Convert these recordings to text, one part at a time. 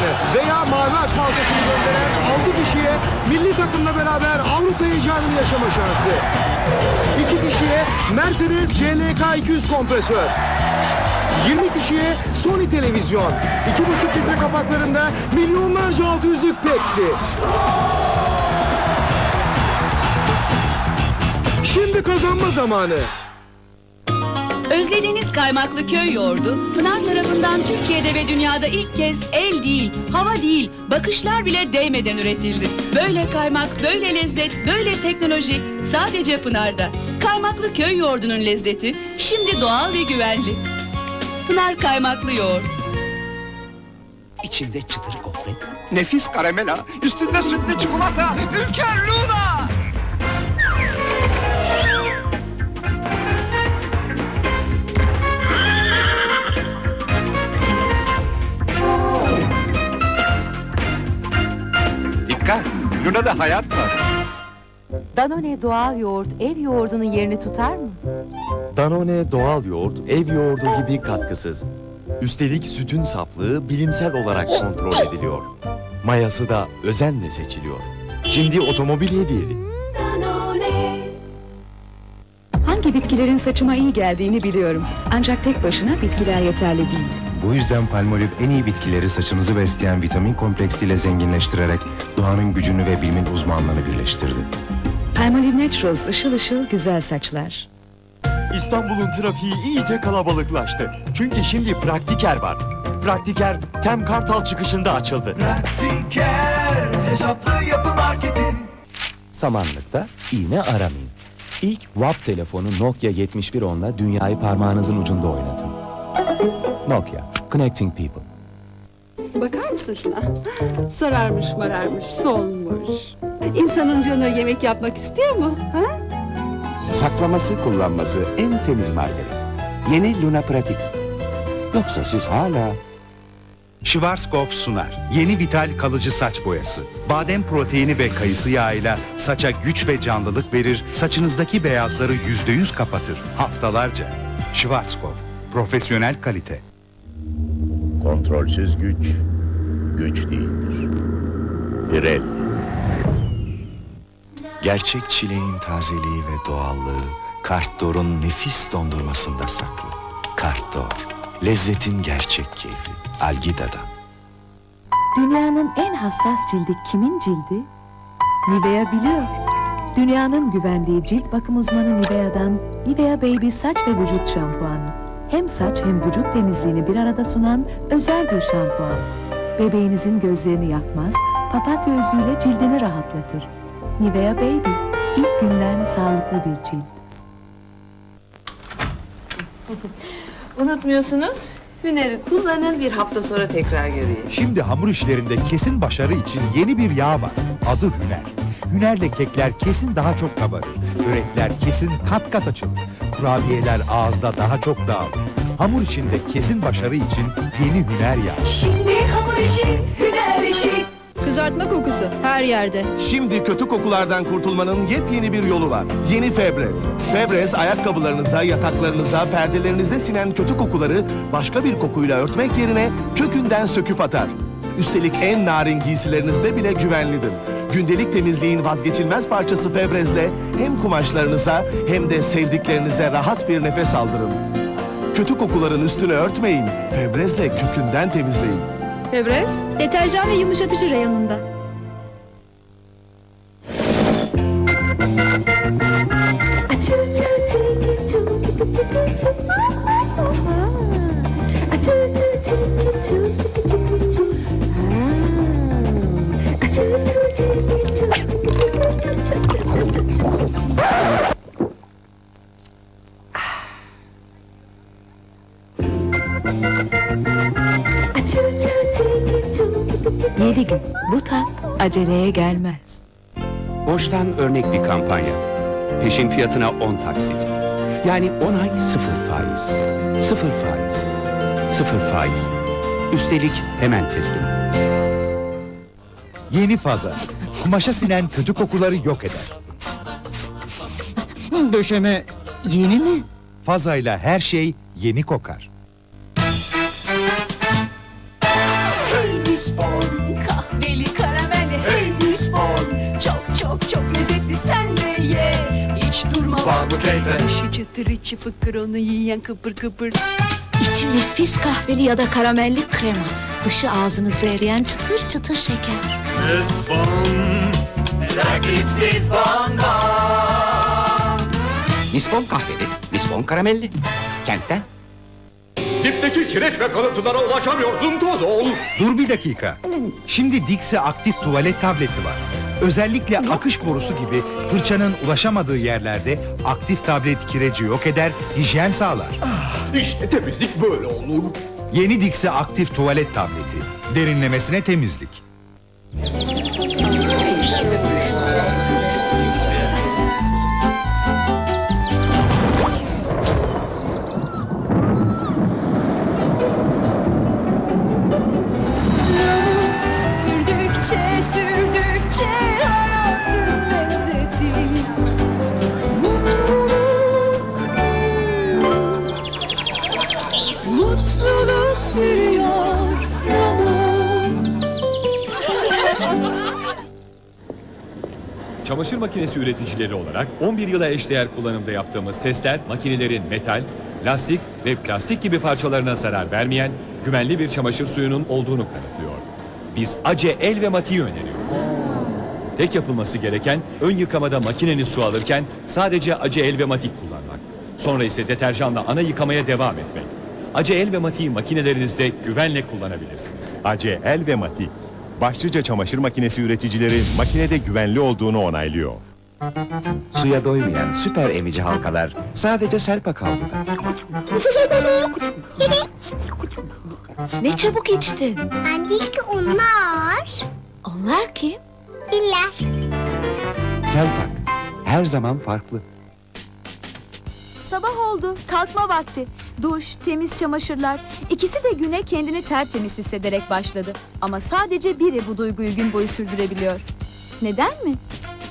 zamanı veya mavi aç markasını gönderen 6 kişiye milli takımla beraber Avrupa heyecanını yaşama şansı. 2 kişiye Mercedes CLK 200 kompresör. 20 kişiye Sony televizyon, 2,5 litre kapaklarında milyonlarca 600'lük Pepsi. Şimdi kazanma zamanı. Özlediğiniz kaymaklı köy yoğurdu, Pınar tarafından Türkiye'de ve dünyada ilk kez el değil, hava değil, bakışlar bile değmeden üretildi. Böyle kaymak, böyle lezzet, böyle teknoloji sadece Pınar'da. Kaymaklı köy yoğurdunun lezzeti şimdi doğal ve güvenli. Pınar kaymaklı yoğurt. İçinde çıtır gofret, Nefis karamela, üstünde sütlü çikolata, Ülker Luna. Dikkat, Luna'da hayat var. Danone doğal yoğurt ev yoğurdunun yerini tutar mı? Danone doğal yoğurt ev yoğurdu gibi katkısız. Üstelik sütün saflığı bilimsel olarak kontrol ediliyor. Mayası da özenle seçiliyor. Şimdi otomobil hediyeli. Hangi bitkilerin saçıma iyi geldiğini biliyorum. Ancak tek başına bitkiler yeterli değil. Bu yüzden Palmolive en iyi bitkileri saçınızı besleyen vitamin kompleksiyle zenginleştirerek doğanın gücünü ve bilimin uzmanlığını birleştirdi. Palmolive Naturals ışıl ışıl güzel saçlar. İstanbul'un trafiği iyice kalabalıklaştı. Çünkü şimdi Praktiker var. Praktiker Tem Kartal çıkışında açıldı. Samanlıkta iğne aramayın. İlk WAP telefonu Nokia 7110'la dünyayı parmağınızın ucunda oynatın. Nokia, Connecting People. Bakar mısın şuna? Sararmış mararmış, solmuş. İnsanın canı yemek yapmak istiyor mu? Ha? saklaması kullanması en temiz margarin. Yeni Luna Pratik. Yoksa siz hala... Schwarzkopf sunar. Yeni vital kalıcı saç boyası. Badem proteini ve kayısı yağıyla saça güç ve canlılık verir, saçınızdaki beyazları yüzde yüz kapatır. Haftalarca. Schwarzkopf. Profesyonel kalite. Kontrolsüz güç, güç değildir. Pirelli. Gerçek çileğin tazeliği ve doğallığı Kartdor'un nefis dondurmasında saklı. Kartdor, lezzetin gerçek keyfi. Algida'da. Dünyanın en hassas cildi kimin cildi? Nivea biliyor. Dünyanın güvendiği cilt bakım uzmanı Nivea'dan Nivea Baby saç ve vücut şampuanı. Hem saç hem vücut temizliğini bir arada sunan özel bir şampuan. Bebeğinizin gözlerini yakmaz, papatya özüyle cildini rahatlatır. Nivea Baby, ilk günden sağlıklı bir cilt. Unutmuyorsunuz. Hüneri kullanın bir hafta sonra tekrar göreyim. Şimdi hamur işlerinde kesin başarı için yeni bir yağ var. Adı Hüner. Hünerle kekler kesin daha çok kabarır. Börekler kesin kat kat açılır. Kurabiyeler ağızda daha çok dağılır. Hamur işinde kesin başarı için yeni Hüner yağ. Şimdi hamur işi, hüner işi. Kızartma kokusu her yerde. Şimdi kötü kokulardan kurtulmanın yepyeni bir yolu var. Yeni Febrez. Febrez ayakkabılarınıza, yataklarınıza, perdelerinizde sinen kötü kokuları başka bir kokuyla örtmek yerine kökünden söküp atar. Üstelik en narin giysilerinizde bile güvenlidir. Gündelik temizliğin vazgeçilmez parçası Febrez'le hem kumaşlarınıza hem de sevdiklerinize rahat bir nefes aldırın. Kötü kokuların üstünü örtmeyin. Febrez'le kökünden temizleyin. Febrez, deterjan ve yumuşatıcı reyonunda. Yedi gün. Bu tat aceleye gelmez. Boştan örnek bir kampanya. Peşin fiyatına 10 taksit. Yani 10 ay sıfır faiz. Sıfır faiz. Sıfır faiz. Üstelik hemen teslim. Yeni Faza. Kumaşa sinen kötü kokuları yok eder. Döşeme yeni mi? Fazayla her şey yeni kokar. Sen de ye Hiç durma Var mı keyfe? İçi çıtır içi fıkır onu yiyen kıpır kıpır. İçi nefis kahveli ya da karamelli krema. Dışı ağzınızda eriyen çıtır çıtır şeker. Nispon kahveli, Nispon karamelli. Kentten. Dipteki kireç ve kalıntılara ulaşamıyorsun toz ol. Dur bir dakika. Şimdi Dixie aktif tuvalet tableti var. Özellikle akış borusu gibi fırçanın ulaşamadığı yerlerde aktif tablet kireci yok eder, hijyen sağlar. İşte temizlik böyle olur. Yeni Dixie aktif tuvalet tableti. Derinlemesine temizlik. Çamaşır makinesi üreticileri olarak 11 yıla eşdeğer kullanımda yaptığımız testler makinelerin metal, lastik ve plastik gibi parçalarına zarar vermeyen güvenli bir çamaşır suyunun olduğunu kanıtlıyor. Biz Ace El ve Mati'yi öneriyoruz. Tek yapılması gereken ön yıkamada makineniz su alırken sadece Ace El ve Mati kullanmak. Sonra ise deterjanla ana yıkamaya devam etmek. Ace El ve Mati'yi makinelerinizde güvenle kullanabilirsiniz. Ace El ve Mati. Başlıca çamaşır makinesi üreticileri makinede güvenli olduğunu onaylıyor. Suya doymayan süper emici halkalar sadece Serpa havluda. Ne çabuk içtin. Ben değil ki onlar. Onlar kim? Biller. Selpak her zaman farklı. Sabah oldu, kalkma vakti. Duş, temiz çamaşırlar. İkisi de güne kendini tertemiz hissederek başladı. Ama sadece biri bu duyguyu gün boyu sürdürebiliyor. Neden mi?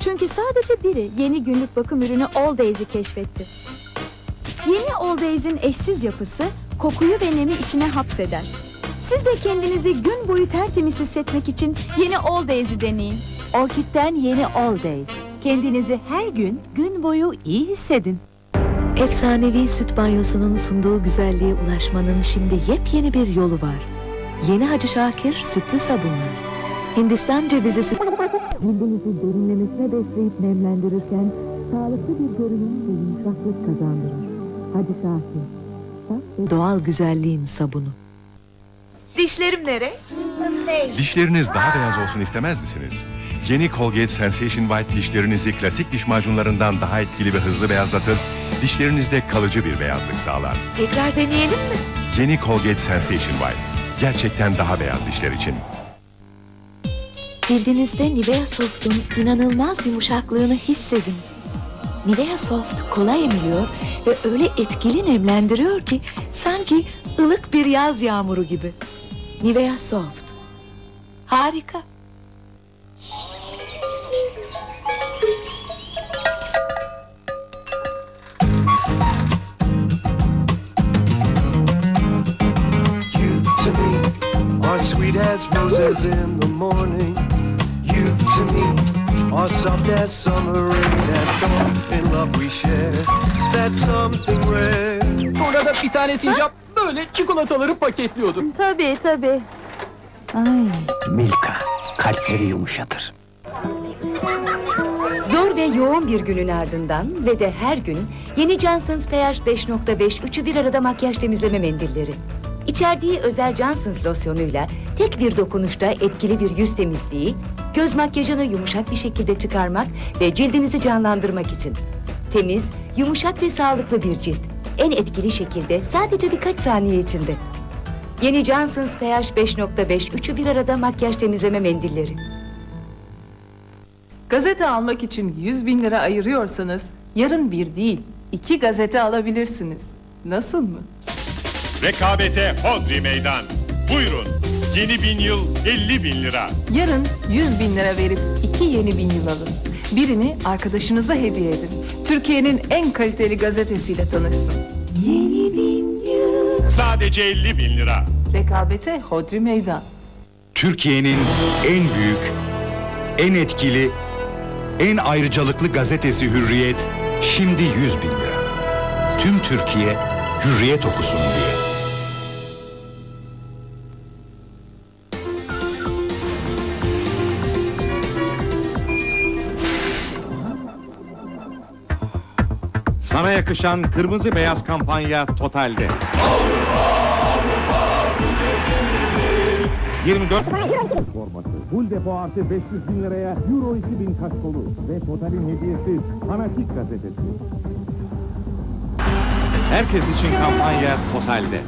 Çünkü sadece biri yeni günlük bakım ürünü All Days'i keşfetti. Yeni All Days'in eşsiz yapısı kokuyu ve nemi içine hapseder. Siz de kendinizi gün boyu tertemiz hissetmek için yeni All Days'i deneyin. Orkid'den yeni All Days. Kendinizi her gün gün boyu iyi hissedin. Efsanevi süt banyosunun sunduğu güzelliğe ulaşmanın şimdi yepyeni bir yolu var. Yeni Hacı Şakir sütlü sabunlar. Hindistan cevizi süt... Cildinizi derinlemesine besleyip nemlendirirken sağlıklı bir görünüm ve yumuşaklık kazandırır. Hacı Şakir. Doğal güzelliğin sabunu. Dişlerim nere? Dişleriniz daha beyaz olsun istemez misiniz? Yeni Colgate Sensation White dişlerinizi klasik diş macunlarından daha etkili ve hızlı beyazlatır, dişlerinizde kalıcı bir beyazlık sağlar. Tekrar deneyelim mi? Yeni Colgate Sensation White. Gerçekten daha beyaz dişler için. Cildinizde Nivea Soft'un inanılmaz yumuşaklığını hissedin. Nivea Soft kolay emiliyor ve öyle etkili nemlendiriyor ki sanki ılık bir yaz yağmuru gibi. Nivea Soft. Harika. You to me are sweet as roses in the morning. You to me are soft as summer rain at dawn. In love we share that something rare. Sonra da bir tane sincap böyle çikolataları paketliyordu. Tabii tabii. Milka kalpleri yumuşatır. Zor ve yoğun bir günün ardından ve de her gün yeni Johnson's pH 5.5 üçü bir arada makyaj temizleme mendilleri. İçerdiği özel Johnson's losyonuyla tek bir dokunuşta etkili bir yüz temizliği, göz makyajını yumuşak bir şekilde çıkarmak ve cildinizi canlandırmak için. Temiz, yumuşak ve sağlıklı bir cilt. En etkili şekilde sadece birkaç saniye içinde. Yeni Johnson's pH 5.5 üçü bir arada makyaj temizleme mendilleri. Gazete almak için 100 bin lira ayırıyorsanız yarın bir değil iki gazete alabilirsiniz. Nasıl mı? Rekabete hodri meydan. Buyurun. Yeni bin yıl 50 bin lira. Yarın 100 bin lira verip iki yeni bin yıl alın. Birini arkadaşınıza hediye edin. Türkiye'nin en kaliteli gazetesiyle tanışsın. Sadece 50 bin lira. Rekabete hodri meydan. Türkiye'nin en büyük, en etkili, En ayrıcalıklı gazetesi Hürriyet şimdi 100 bin lira. Tüm Türkiye Hürriyet okusun diye. Sana yakışan kırmızı beyaz kampanya Total'de. 24 Full depo artı 500 bin liraya Euro 2000 kaskolu ve Total'in hediyesi Fanatik gazetesi. herkes için kampanya Total'de.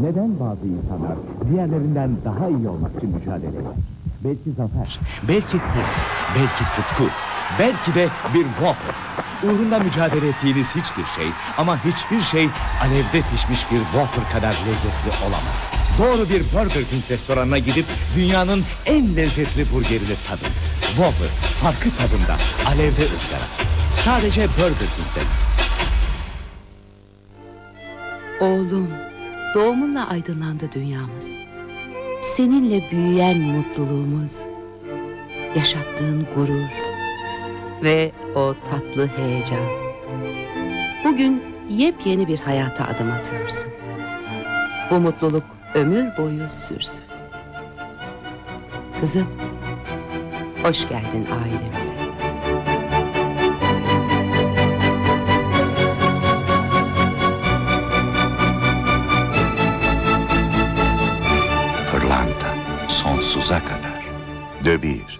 Neden bazı insanlar diğerlerinden daha iyi olmak için mücadele eder? Belki zafer, belki hırs, belki tutku, belki de bir Whopper. Uğrunda mücadele ettiğiniz hiçbir şey ama hiçbir şey alevde pişmiş bir Whopper kadar lezzetli olamaz. Doğru bir Burger King restoranına gidip dünyanın en lezzetli burgerini tadın. Whopper, farkı tadında, alevde ızgara. Sadece Burger King'de. Oğlum, doğumunla aydınlandı dünyamız. Seninle büyüyen mutluluğumuz, yaşattığın gurur ve o tatlı heyecan. Bugün yepyeni bir hayata adım atıyorsun. Bu mutluluk ömür boyu sürsün. Kızım, hoş geldin ailemize. Pırlanta sonsuza kadar. De.